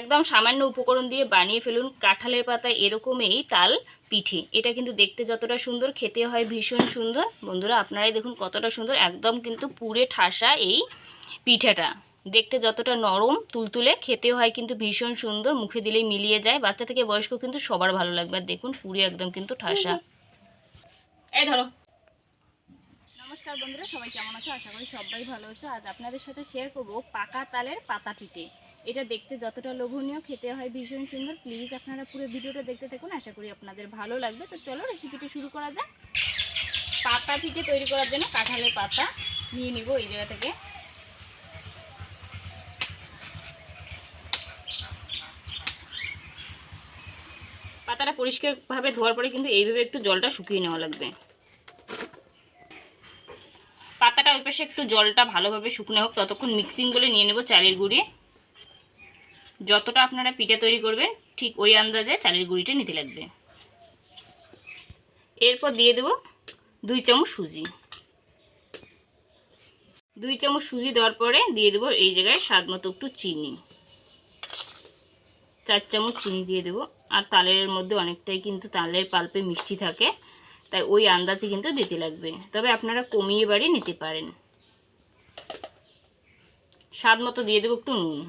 একদম সামান্য উপকরণ দিয়ে বানিয়ে ফেলুন। কাঁঠালের পাতা এরকমই তাল পিঠে। এটা কিন্তু দেখতে যতটা সুন্দর খেতে হয় ভীষণ সুন্দর। বন্ধুরা আপনারাই দেখুন কতটা সুন্দর একদম কিন্তু পুরে ঠাসা এই পিঠাটা। দেখতে যতটা নরম তুলতুলে খেতেও হয় কিন্তু ভীষণ সুন্দর। মুখে দিলেই মিলিয়ে যায়। বাচ্চা থেকে বয়স্ক কিন্তু সবার ভালো লাগবে। আর দেখুন পুরে একদম কিন্তু ঠাসা। এই ধরো। নমস্কার বন্ধুরা সবাই কেমন আছো? আশা করি সবাই ভালো আছো। আজ আপনাদের সাথে শেয়ার করব পাকা তালের পাতা পিঠে। এটা দেখতে যতটা লোভনীয়, খেতে হয় ভীষণ সুন্দর। প্লিজ আপনারা পুরো ভিডিওটা দেখতে থাকুন, আশা করি আপনাদের ভালো লাগবে। তো চলো রেসিপিটা শুরু করা যাক। পাতা পিঠে তৈরি করার জন্য কাঁঠালের পাতা নিয়ে নিব এই জায়গা থেকে। পাতাটা পরিষ্কারভাবে ধোয়ার পরে কিন্তু এইভাবে একটু জলটা শুকিয়ে নেওয়া লাগবে। পাতাটা ওই পাশে একটু জলটা ভালোভাবে শুকনো হোক, ততক্ষণ মিক্সিং বলে নিয়ে নেব চালের গুঁড়ি। যতটা আপনারা পিঠা তৈরি করবেন, ঠিক ওই আন্দাজে চালের গুঁড়িটা নিতে লাগবে। এরপর দিয়ে দেব দুই চামচ সুজি। দুই চামচ সুজি দেওয়ার পরে দিয়ে দেবো এই জায়গায় স্বাদ মতো একটু চিনি। চার চামচ চিনি দিয়ে দেবো। আর তালের মধ্যে অনেকটাই কিন্তু তালের পাল্পে মিষ্টি থাকে, তাই ওই আন্দাজে কিন্তু দিতে লাগবে। তবে আপনারা কমিয়ে বাড়িয়ে নিতে পারেন। স্বাদ মতো দিয়ে দেবো একটু নুন।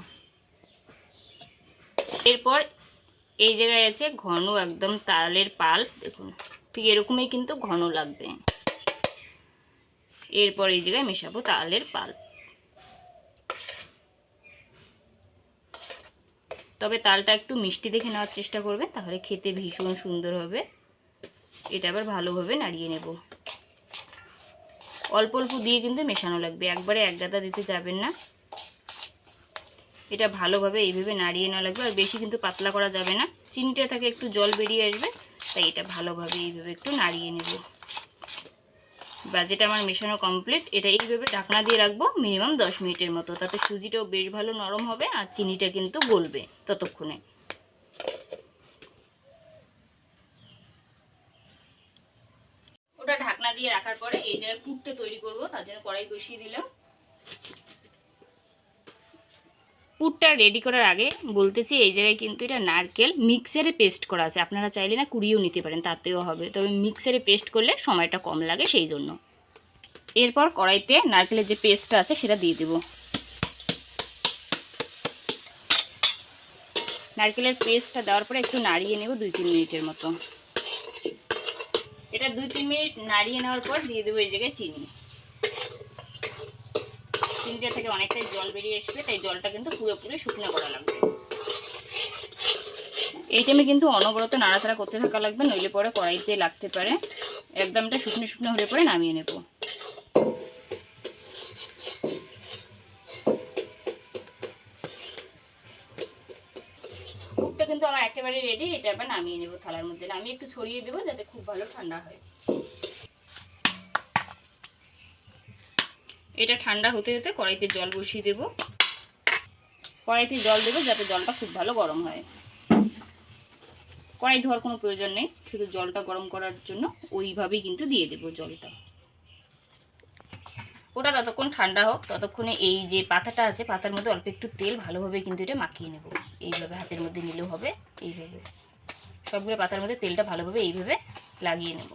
এরপর এই জায়গায় আছে ঘন একদম তালের পাল। দেখুন, ঠিক এরকমই কিন্তু ঘন লাগবে। এরপর এই জায়গায় মেশাবো তালের পাল। তবে তালটা একটু মিষ্টি দেখে নেওয়ার চেষ্টা করবে, তাহলে খেতে ভীষণ সুন্দর হবে। এটা আবার ভালোভাবে নাড়িয়ে নেব। অল্প অল্প দিয়ে কিন্তু মেশানো লাগবে, একবারে এক গাদা দিতে যাবেন না। এটা ভালোভাবে এইভাবে নাড়িয়ে নেওয়া লাগবে আর বেশি কিন্তু পাতলা করা যাবে না। চিনিটা থেকে একটু জল বেরিয়ে আসবে, তাই এটা ভালোভাবে এইভাবে একটু নাড়িয়ে নেব। বাজেট আমার মেশানো কমপ্লিট এটা এইভাবে ঢাকনা দিয়ে রাখব মিনিমাম দশ মিনিটের মতো। তাতে সুজিটাও বেশ ভালো নরম হবে আর চিনিটা কিন্তু গলবে ততক্ষণে। ওটা ঢাকনা দিয়ে রাখার পরে এই জায়গায় পুরটা তৈরি করব, তার জন্য কড়াই বসিয়ে দিলাম। পুরটা রেডি করার আগে বলতেছি এই জায়গায় কিন্তু এটা নারকেল মিক্সারে পেস্ট করা আছে। আপনারা চাইলে না কুড়িয়েও নিতে পারেন, তাতেও হবে। তবে মিক্সারে পেস্ট করলে সময়টা কম লাগে সেই জন্য। এরপর কড়াইতে নারকেলের যে পেস্টটা আছে সেটা দিয়ে দেব। নারকেলের পেস্টটা দেওয়ার পরে একটু নাড়িয়ে নেব দুই তিন মিনিটের মতো। এটা দুই তিন মিনিট নাড়িয়ে নেওয়ার পর দিয়ে দেবো এই জায়গায় চিনি। চিনিটা থেকে অনেকটাই জল বেরিয়ে আসবে তাই জলটা কিন্তু পুরোপুরি শুকনো করা লাগবে। এই টাইমে কিন্তু অনবরত নাড়াচাড়া করতে থাকা লাগবে, নইলে পরে কড়াইতে লাগতে পারে। একদমটা শুকনো শুকনো হলে পরে নামিয়ে নেব। কুকটা কিন্তু আমার একেবারে রেডি এটা আবার নামিয়ে নেব থালার মধ্যে। নামিয়ে একটু ছড়িয়ে দেবো যাতে খুব ভালো ঠান্ডা হয়। এটা ঠান্ডা হতে হতে কড়াইতে জল বসিয়ে দেব। কড়াইতে জল দেবো যাতে জলটা খুব ভালো গরম হয়। কড়াই ধোয়ার কোনো প্রয়োজন নেই, শুধু জলটা গরম করার জন্য ওইভাবেই কিন্তু দিয়ে দেবো জলটা। ওটা ততক্ষণ ঠান্ডা হোক, ততক্ষণে এই যে পাতাটা আছে, পাতার মধ্যে অল্প একটু তেল ভালোভাবে কিন্তু এটা মাখিয়ে নেব। এইভাবে হাতের মধ্যে নিলেও হবে, এইভাবে। সবগুলো পাতার মধ্যে তেলটা ভালোভাবে এইভাবে লাগিয়ে নেব।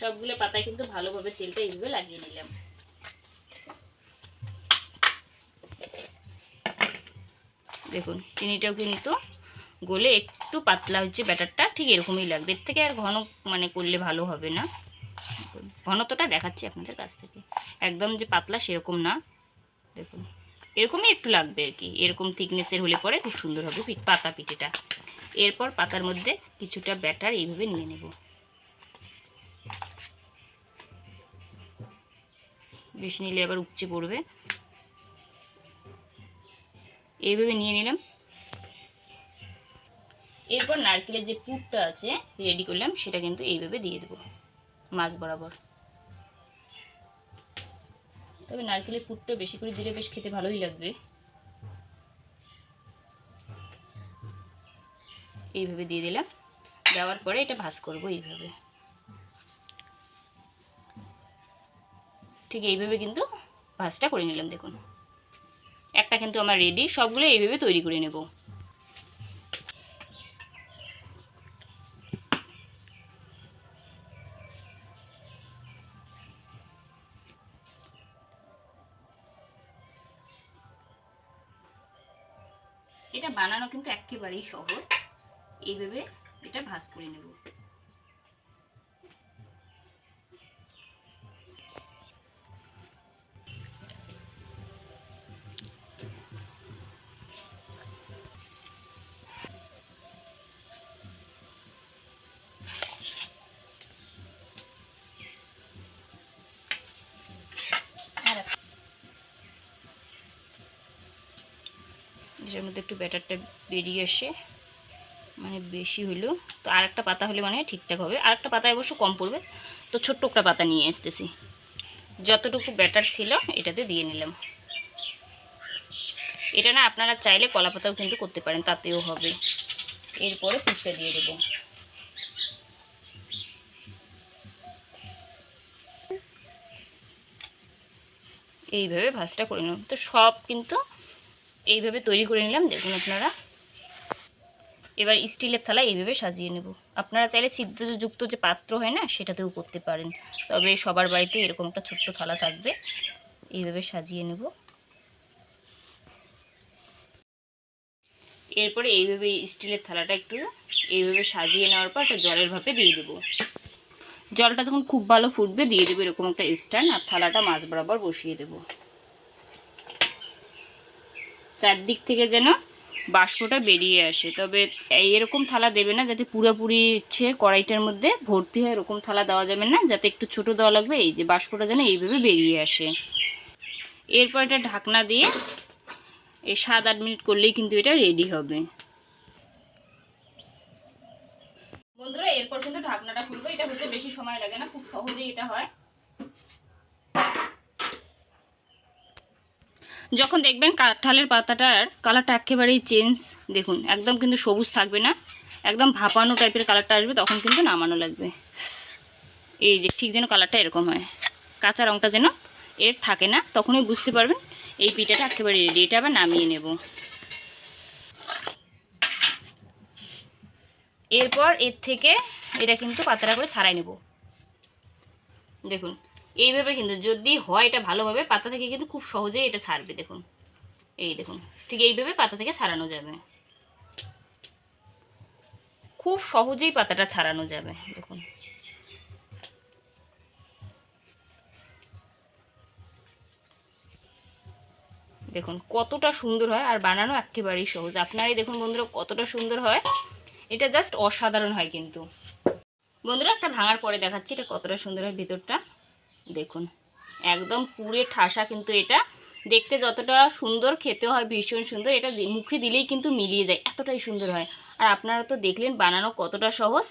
সবগুলো পাতায় কিন্তু ভালোভাবে তেলটা এইভাবে লাগিয়ে নিলাম। দেখুন, চিনিটাও কিন্তু গলে একটু পাতলা হচ্ছে ব্যাটারটা, ঠিক এরকমই লাগবে। এর থেকে আর ঘন মানে করলে ভালো হবে না। ঘনত্বটা দেখাচ্ছি আপনাদের কাছ থেকে। একদম যে পাতলা সেরকম না। দেখুন, এরকমই একটু লাগবে আর কি। এরকম থিকনেসের হলে পরে খুব সুন্দর হবে পাতা পিঠেটা। এরপর পাতার মধ্যে কিছুটা ব্যাটার এইভাবে নিয়ে নেব। বেশি নিলে আবার উপচে পড়বে। এইভাবে নিয়ে নিলাম। এরপর নারকেলের যে পুরটা আছে রেডি করলাম, সেটা কিন্তু এইভাবে দিয়ে দেবো, মাছ বরাবর। তবে নারকেলের পুরটা বেশি করে দিলে বেশ খেতে ভালোই লাগবে। এইভাবে দিয়ে দিলাম। দেওয়ার পরে এটা ভাজ করব এইভাবে। ঠিক এইভাবে কিন্তু ভাজটা করে নিলাম, দেখুন। একটা কিন্তু আমার রেডি সবগুলো এইভাবে তৈরি করে নেব। এটা বানানো কিন্তু একেবারেই সহজ। এইভাবে এটা ভাজ করে নেব। এটার মধ্যে একটু ব্যাটারটা বেরিয়ে আসে মানে বেশি হইল তো আরেকটা পাতা হলে মানে ঠিকঠাক হবে। আরেকটা পাতায় অবশ্য কম পড়বে। তো ছোট্ট একটা পাতা নিয়ে আসতেছি। যতটুকু ব্যাটার ছিল এটাতে দিয়ে নিলাম। এটা না আপনারা চাইলে কলা পাতাও কিন্তু করতে পারেন, তাতেও হবে। এরপরে পুরটা দিয়ে দেবো। এইভাবে ভাজটা করে নিলাম। তো সব কিন্তু এইভাবে তৈরি করে নিলাম, দেখুন আপনারা। এবার স্টিলের থালা এইভাবে সাজিয়ে নেব। আপনারা চাইলে সিদ্ধযুক্ত যে পাত্র হয় না, সেটাতেও করতে পারেন। তবে সবার বাড়িতে এরকম একটা ছোট্ট থালা থাকবে, এইভাবে সাজিয়ে নেব। এরপরে এইভাবে স্টিলের থালাটা একটু এইভাবে সাজিয়ে নেওয়ার পর একটা জলের ভাপে দিয়ে দেবো। জলটা যখন খুব ভালো ফুটবে, দিয়ে দেবো এরকম একটা স্ট্যান্ড আর থালাটা মাছ বরাবর বসিয়ে দেবো। চারদিক থেকে যেন বাষ্পটা বেরিয়ে আসে। তবে এরকম থালা দেবে না, যাতে পুরোপুরি হচ্ছে কড়াইটার মধ্যে ভর্তি হয় এরকম থালা দেওয়া যাবে না, যাতে একটু ছোট দেওয়া লাগবে, এই যে বাষ্পটা যেন এইভাবে বেরিয়ে আসে। এরপর এটা ঢাকনা দিয়ে এই সাত আট মিনিট করলেই কিন্তু এটা রেডি হবে। বন্ধুরা, এরপর কিন্তু ঢাকনাটা খুলবো। এটা হতে বেশি সময় লাগে না, খুব সহজেই এটা হয়। যখন দেখবেন কাঁঠালের পাতাটার কালারটা একেবারেই চেঞ্জ দেখুন, একদম কিন্তু সবুজ থাকবে না, একদম ভাপানো টাইপের কালারটা আসবে, তখন কিন্তু নামানো লাগবে। এই যে ঠিক যেন কালারটা এরকম হয়, কাঁচা রঙটা যেন এর থাকে না, তখনই বুঝতে পারবেন এই পিঠাটা একেবারে রেডি এটা আবার নামিয়ে নেব। এরপর এর থেকে এটা কিন্তু পাতাটা করে ছাড়াই নেব। দেখুন এইভাবে কিন্তু যদি হয় এটা ভালোভাবে, পাতা থেকে কিন্তু খুব সহজেই এটা ছাড়বে, দেখুন। এই দেখুন, ঠিক এইভাবে পাতা থেকে ছাড়ানো যাবে। খুব সহজেই পাতাটা ছাড়ানো যাবে, দেখুন। দেখুন, কতটা সুন্দর হয়, আর বানানো একেবারেই সহজ। আপনারাই দেখুন বন্ধুরা, কতটা সুন্দর হয়। এটা জাস্ট অসাধারণ হয় কিন্তু। বন্ধুরা, একটা ভাঙার পরে দেখাচ্ছি এটা কতটা সুন্দর হয় ভিতরটা। দেখুন, একদম পুরে ঠাসা কিন্তু এটা। দেখতে যতটা সুন্দর খেতে হয়, ভীষণ সুন্দর। এটা মুখে দিলেই কিন্তু মিলিয়ে যায়, এতটাই সুন্দর হয়। আর আপনারা তো দেখলেন, বানানো কতটা সহজ।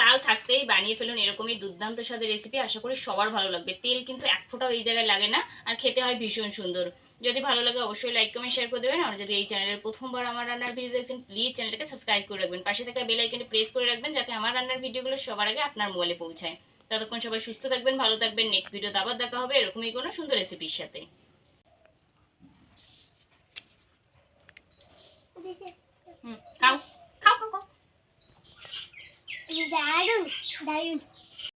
তাল থাকতেই বানিয়ে ফেলুন এরকমই দুর্দান্ত স্বাদের রেসিপি আশা করি সবার ভালো লাগবে। তেল কিন্তু এক ফোঁটাও এই জায়গায় লাগে না, আর খেতে হয় ভীষণ সুন্দর। যদি ভালো লাগে অবশ্যই লাইক কমেন্ট শেয়ার করে দেবেন, আর যদি এই চ্যানেলের প্রথমবার আমার রান্নার ভিডিও দেখছেন প্লিজ চ্যানেলটাকে সাবস্ক্রাইব করে রাখবেন। পাশে থাকা বেল আইকনে প্রেস করে রাখবেন, যাতে আমার রান্নার ভিডিওগুলো সবার আগে আপনার মোবাইলে পৌঁছায়। ততক্ষণ সবাই সুস্থ থাকবেন, ভালো থাকবেন নেক্সট ভিডিওতে আবার দেখা হবে এরকমই কোনো সুন্দর রেসিপির সাথে। হুম, খাও। খাও খাও খাও দারুণ দারুণ